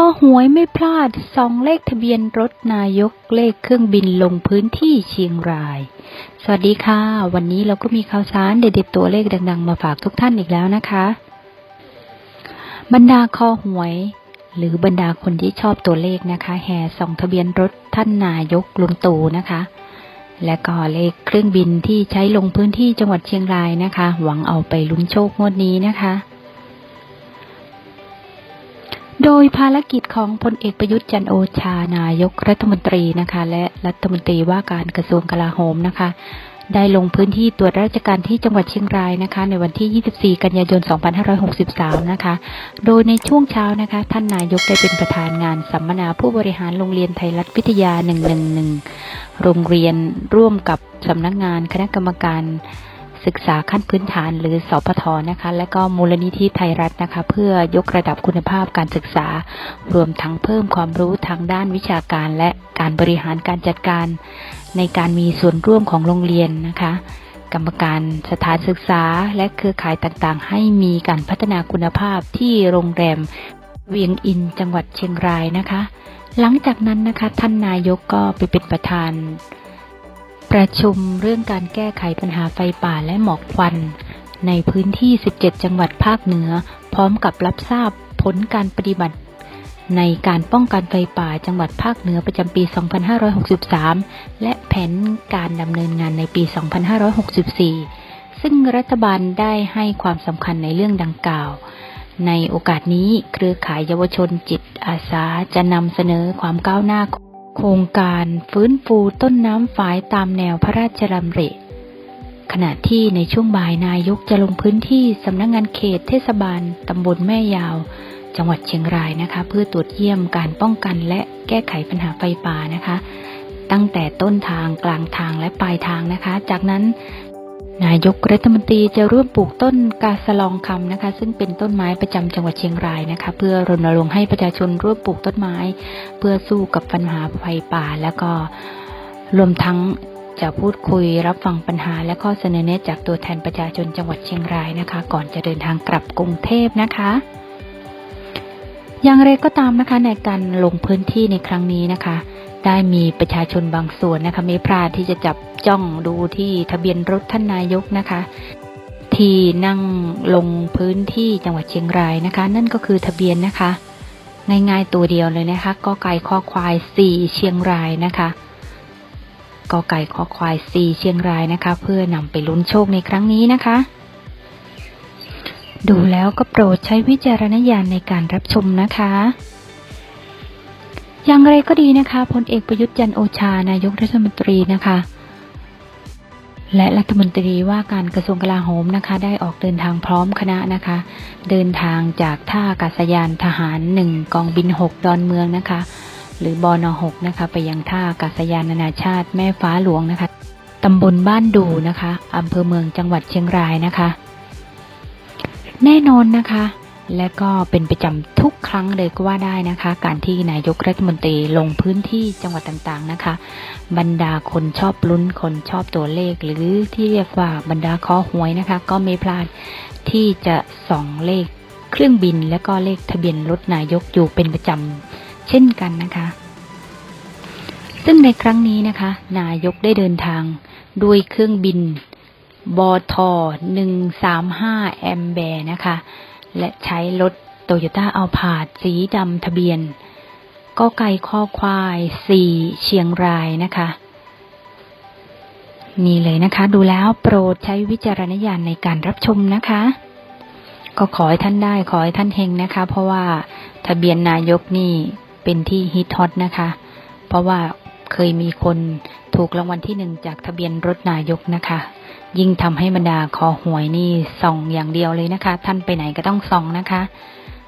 ข้อหวยไม่พลาดสองเลขทะเบียนรถนายกเลขเครื่องบินลงพื้นที่เชียงราย สวัสดีค่ะ วันนี้เราก็มีข่าวสารเด็ดๆตัวเลขดัง ๆ มาฝากทุกท่านอีกแล้วนะคะ บรรดาคอหวย หรือบรรดาคนที่ชอบตัวเลขนะคะ แห่ส่องทะเบียนรถท่านนายกลุงตู่นะคะ และก็เลขเครื่องบินที่ใช้ลงพื้นที่จังหวัดเชียงรายนะคะ หวังเอาไปลุ้นโชคงวดนี้นะคะ โดยภารกิจของพลเอกประยุทธ์จันโอชานายกรัฐมนตรีนะคะ และรัฐมนตรีว่าการกระทรวงกลาโหมนะคะ ได้ลงพื้นที่ตรวจราชการที่จังหวัดเชียงรายนะคะ ในวันที่ 24 กันยายน 2563 นะคะ โดยในช่วงเช้านะคะ ท่านนายกได้เป็นประธานงานสัมมนาผู้บริหารโรงเรียนไทยรัฐวิทยา 111 โรงเรียนร่วมกับสำนักงานคณะกรรมการ ศึกษาขั้นพื้นฐานหรือสพทนะคะ และก็มูลนิธิไทยรัฐนะคะ เพื่อยกระดับคุณภาพการศึกษา รวมทั้งเพิ่มความรู้ทางด้านวิชาการ และการบริหารการจัดการ ในการมีส่วนร่วมของโรงเรียนนะคะ กรรมการสถานศึกษาและเครือข่ายต่างๆ ให้มีการพัฒนาคุณภาพที่โรงแรมเวียงอินจังหวัดเชียงรายนะคะ หลังจากนั้นนะคะท่านนายกก็ไปเป็นประธาน ประชุมเรื่องการแก้ไขปัญหาไฟป่าและหมอกควัน ในพื้นที่ 17 จังหวัดภาคเหนือ พร้อมกับรับทราบผลการปฏิบัติ ในการป้องกันไฟป่าจังหวัดภาคเหนือประจำปี 2563 และแผนการดำเนินงานในปี 2564 ซึ่งรัฐบาลได้ให้ความสำคัญในเรื่องดังกล่าว ในโอกาสนี้เครือข่ายเยาวชนจิตอาสาจะนำเสนอความก้าวหน้า โครงการฟื้นฟูต้นน้ำฝายตามแนวพระราชดำริขณะที่ในช่วงบ่ายนายกจะลงพื้นที่สำนักงงานเขตเทศบาลตำบลแม่ยาว จังหวัดเชียงรายนะคะ เพื่อตรวจเยี่ยมการป้องกันและแก้ไขปัญหาไฟป่านะคะ ตั้งแต่ต้นทางกลางทางและปลายทางนะคะ จากนั้น นายกรัฐมนตรีจะร่วมปลูกต้นกาสลองคำนะคะ ซึ่งเป็นต้นไม้ประจำจังหวัดเชียงรายนะคะ เพื่อรณรงค์ให้ประชาชนร่วมปลูกต้นไม้ เพื่อสู้กับปัญหาไฟป่า แล้วก็รวมทั้งจะพูดคุยรับฟังปัญหา และข้อเสนอแนะจากตัวแทนประชาชนจังหวัดเชียงรายนะคะ ก่อนจะเดินทางกลับกรุงเทพนะคะอย่างไรก็ตามนะคะในการลงพื้นที่ในครั้งนี้นะคะ ได้มีประชาชนบางส่วนนะคะไม่พลาดที่จะจับจ้องดูที่ทะเบียนรถท่านนายกนะคะ ที่นั่งลงพื้นที่จังหวัดเชียงรายนะคะ นั่นก็คือทะเบียนนะคะ ง่ายๆตัวเดียวเลยนะคะกอไก่คอควายสี่เชียงรายนะคะกอไก่คอควายสี่เชียงรายนะคะ เพื่อนำไปลุ้นโชคในครั้งนี้นะคะ ดูแล้วก็โปรดใช้วิจารณญาณในการรับชมนะคะ อย่างไรก็ดีนะคะพลเอกประยุทธ์จันโอชานายกรัฐมนตรีนะคะ และรัฐมนตรีว่าการกระทรวงกลาโหมนะคะ ได้ออกเดินทางพร้อมคณะนะคะ เดินทางจากท่าอากาศยานทหารหนึ่งกองบิน6ดอนเมืองนะคะ หรือบอน6นะคะ ไปยังท่าอากาศยานนานาชาติแม่ฟ้าหลวงนะคะตำบลบ้านดูนะคะอำเภอเมืองจังหวัดเชียงรายนะคะ แน่นอนนะคะ และก็เป็นประจำทุกครั้งเลยก็ว่าได้นะคะ การที่นายกรัฐมนตรีลงพื้นที่จังหวัดต่างๆนะคะ บรรดาคนชอบลุ้นคนชอบตัวเลข หรือที่เรียกว่าบรรดาคอหวยนะคะ ก็ไม่พลาดที่จะส่องเลขเครื่องบิน และก็เลขทะเบียนรถนายกอยู่เป็นประจำเช่นกันนะคะ ซึ่งในครั้งนี้นะคะ นายกได้เดินทางด้วยเครื่องบินบอท135แอมแบร์นะคะ และใช้รถโตโยต้าอัลพาดสีดำทะเบียนก็ไก่ข้อควายสี่เชียงรายนะคะ นี่เลยนะคะ ดูแล้วโปรดใช้วิจารณญาณในการรับชมนะคะ ก็ขอให้ท่านได้ขอให้ท่านเฮงนะคะ เพราะว่าทะเบียนนายกนี่เป็นที่ฮิตฮอตนะคะ เพราะว่าเคยมีคนถูกรางวัลที่หนึ่งจากทะเบียนรถนายกนะคะ ยิ่งทำให้บรรดาคอหวยนี่ส่องอย่างเดียวเลยนะคะ ท่านไปไหนก็ต้องส่องนะคะ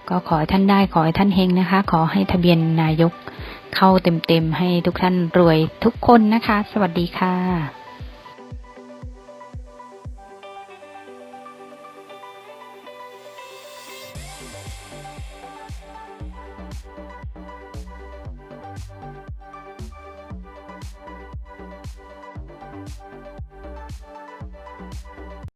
ก็ขอให้ท่านได้ขอให้ท่านเฮงนะคะ ขอให้ทะเบียนนายกเข้าเต็มๆให้ทุกท่านรวยทุกคนนะคะ สวัสดีค่ะ